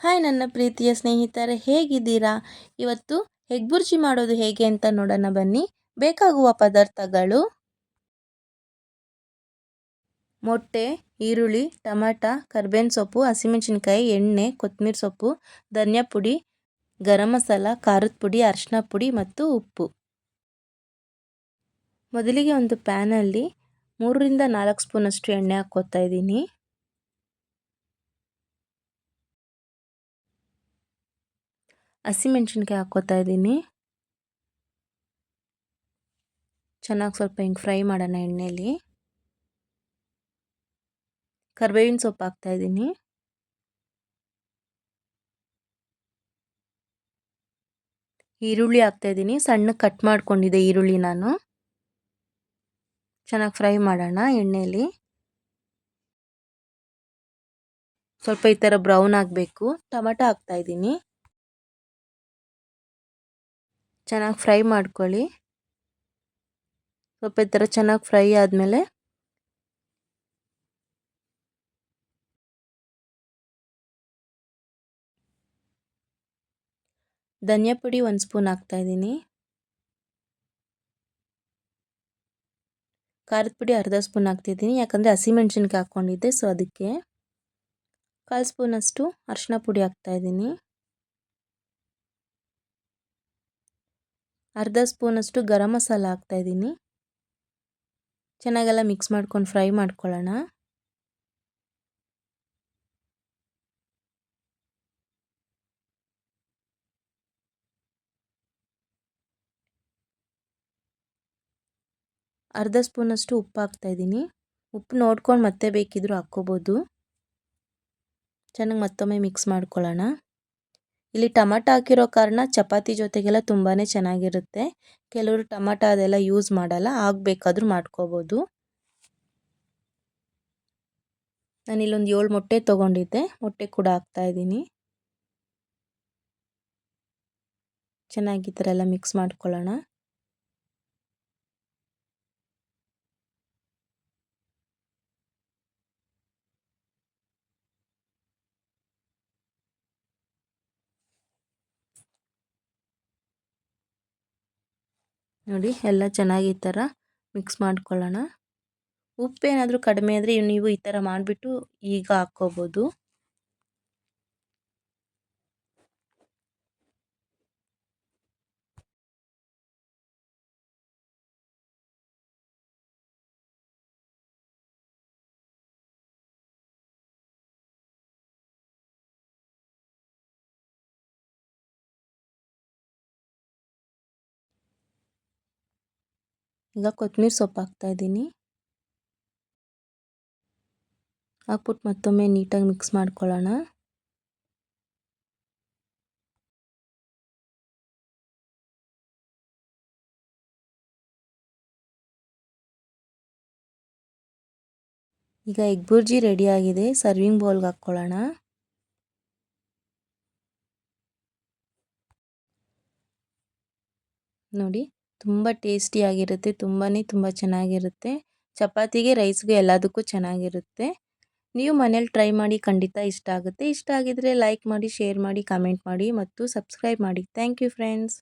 Hi ನನ್ನ ಪ್ರೀತಿಯ ಸ್ನೇಹಿತರೆ, ಹೇಗಿದ್ದೀರಾ? ಇವತ್ತು ಹೆಗ್ಬುರ್ಜಿ ಮಾಡೋದು ಹೇಗೆ ಅಂತ ನೋಡೋಣ ಬನ್ನಿ. ಬೇಕಾಗುವ ಪದಾರ್ಥಗಳು. ಮೊಟ್ಟೆ, ಈರುಳ್ಳಿ, ಟಮಾಟ, ಕರ್ಬೇವಿನ ಸೊಪ್ಪು, ಹಸಿಮೆಣಸಿನ್ಕಾಯಿ, ಎಣ್ಣೆ, ಕೊತ್ತಂಬರಿ ಸೊಪ್ಪು, ಧನಿಯಾ ಪುಡಿ, ಗರಂ ಮಸಾಲ, ಖಾರದ ಪುಡಿ, ಅರಿಶಿನ ಪುಡಿ ಮತ್ತು ಉಪ್ಪು. ಮೊದಲಿಗೆ ಒಂದು ಪ್ಯಾನಲ್ಲಿ ಮೂರರಿಂದ ನಾಲ್ಕು ಸ್ಪೂನಷ್ಟು ಎಣ್ಣೆ ಹಾಕ್ಕೋತಾ ಇದ್ದೀನಿ. ಹಸಿಮೆಣ್ಸಿನ್ಕಾಯಿ ಹಾಕ್ಕೋತಾ ಇದ್ದೀನಿ. ಚೆನ್ನಾಗಿ ಸ್ವಲ್ಪ ಹಿಂಗೆ ಫ್ರೈ ಮಾಡೋಣ ಎಣ್ಣೆಯಲ್ಲಿ ಕರ್ಬೇವಿನ ಸೊಪ್ಪು ಹಾಕ್ತಾ ಇದ್ದೀನಿ. ಈರುಳ್ಳಿ ಹಾಕ್ತಾ ಇದ್ದೀನಿ. ಸಣ್ಣ ಕಟ್ ಮಾಡ್ಕೊಂಡಿದ್ದೆ ಈರುಳ್ಳಿ ನಾನು. ಚೆನ್ನಾಗಿ ಫ್ರೈ ಮಾಡೋಣ ಎಣ್ಣೆಯಲ್ಲಿ ಸ್ವಲ್ಪ ಈ ಥರ ಬ್ರೌನ್ ಆಗಬೇಕು. ಟೊಮೆಟೊ ಹಾಕ್ತಾ ಇದ್ದೀನಿ. ಚೆನ್ನಾಗಿ ಫ್ರೈ ಮಾಡ್ಕೊಳ್ಳಿ. ಸ್ವಲ್ಪ ಈ ಥರ ಚೆನ್ನಾಗಿ ಫ್ರೈ ಆದಮೇಲೆ ಧನಿಯಾ ಪುಡಿ ಒಂದು ಸ್ಪೂನ್ ಹಾಕ್ತಾಯಿದ್ದೀನಿ ಖಾರದ ಪುಡಿ ಅರ್ಧ ಸ್ಪೂನ್ ಹಾಕ್ತಿದ್ದೀನಿ ಯಾಕಂದರೆ ಹಸಿಮೆಣ್ಸಿನ್ಕಾಯಿ ಹಾಕ್ಕೊಂಡಿದ್ದೆ ಸೊ ಅದಕ್ಕೆ ಕಾಲು ಸ್ಪೂನಷ್ಟು ಅರಿಶಿನ ಪುಡಿ ಹಾಕ್ತಾಯಿದ್ದೀನಿ ಅರ್ಧ ಸ್ಪೂನಷ್ಟು ಗರಂ ಮಸಾಲ ಹಾಕ್ತಾಯಿದ್ದೀನಿ. ಚೆನ್ನಾಗೆಲ್ಲ ಮಿಕ್ಸ್ ಮಾಡ್ಕೊಂಡು ಫ್ರೈ ಮಾಡ್ಕೊಳ್ಳೋಣ. ಅರ್ಧ ಸ್ಪೂನಷ್ಟು ಉಪ್ಪು ಹಾಕ್ತಾಯಿದ್ದೀನಿ. ಉಪ್ಪು ನೋಡ್ಕೊಂಡು ಮತ್ತೆ ಬೇಕಿದ್ದರೂ ಹಾಕ್ಕೋಬೋದು. ಚೆನ್ನಾಗಿ ಮತ್ತೊಮ್ಮೆ ಮಿಕ್ಸ್ ಮಾಡ್ಕೊಳ್ಳೋಣ. ಇಲ್ಲಿ ಟಮಟ ಹಾಕಿರೋ ಕಾರಣ ಚಪಾತಿ ಜೊತೆಗೆಲ್ಲ ತುಂಬಾ ಚೆನ್ನಾಗಿರುತ್ತೆ. ಕೆಲವರು ಟಮಾಟ ಅದೆಲ್ಲ ಯೂಸ್ ಮಾಡಲ್ಲ, ಆಗಬೇಕಾದ್ರೂ ಮಾಡ್ಕೋಬೋದು. ನಾನಿಲ್ಲೊಂದು ಏಳು ಮೊಟ್ಟೆ ತೊಗೊಂಡಿದ್ದೆ, ಮೊಟ್ಟೆ ಕೂಡ ಹಾಕ್ತಾ ಇದ್ದೀನಿ. ಚೆನ್ನಾಗಿ ಈ ಥರ ಎಲ್ಲ ಮಿಕ್ಸ್ ಮಾಡ್ಕೊಳ್ಳೋಣ. ನೋಡಿ, ಎಲ್ಲ ಚೆನ್ನಾಗಿ ಈ ಥರ ಮಿಕ್ಸ್ ಮಾಡ್ಕೊಳ್ಳೋಣ. ಉಪ್ಪೇನಾದರೂ ಕಡಿಮೆ ಆದರೆ ನೀವು ಈ ಥರ ಮಾಡಿಬಿಟ್ಟು ಈಗ ಹಾಕ್ಕೋಬೋದು. ಈಗ ಕೊತ್ತಂಬರಿ ಸೊಪ್ಪು ಹಾಕ್ತಾಯಿದ್ದೀನಿ ಹಾಕ್ಬಿಟ್ಟು ಮತ್ತೊಮ್ಮೆ ನೀಟಾಗಿ ಮಿಕ್ಸ್ ಮಾಡ್ಕೊಳ್ಳೋಣ. ಈಗ ಎಗ್ ಬುರ್ಜಿ ರೆಡಿಯಾಗಿದೆ ಸರ್ವಿಂಗ್ ಬೌಲ್ಗೆ ಹಾಕ್ಕೊಳ್ಳೋಣ. ನೋಡಿ ತುಂಬ ಟೇಸ್ಟಿಯಾಗಿರುತ್ತೆ ತುಂಬಾ ತುಂಬ ಚೆನ್ನಾಗಿರುತ್ತೆ. ಚಪಾತಿಗೆ, ರೈಸ್ಗೆ ಎಲ್ಲದಕ್ಕೂ ಚೆನ್ನಾಗಿರುತ್ತೆ. ನೀವು ಮನೇಲಿ ಟ್ರೈ ಮಾಡಿ ಖಂಡಿತ ಇಷ್ಟ ಆಗುತ್ತೆ. ಇಷ್ಟ ಆಗಿದರೆ ಲೈಕ್ ಮಾಡಿ, ಶೇರ್ ಮಾಡಿ, ಕಮೆಂಟ್ ಮಾಡಿ ಮತ್ತು ಸಬ್ಸ್ಕ್ರೈಬ್ ಮಾಡಿ. Thank you friends.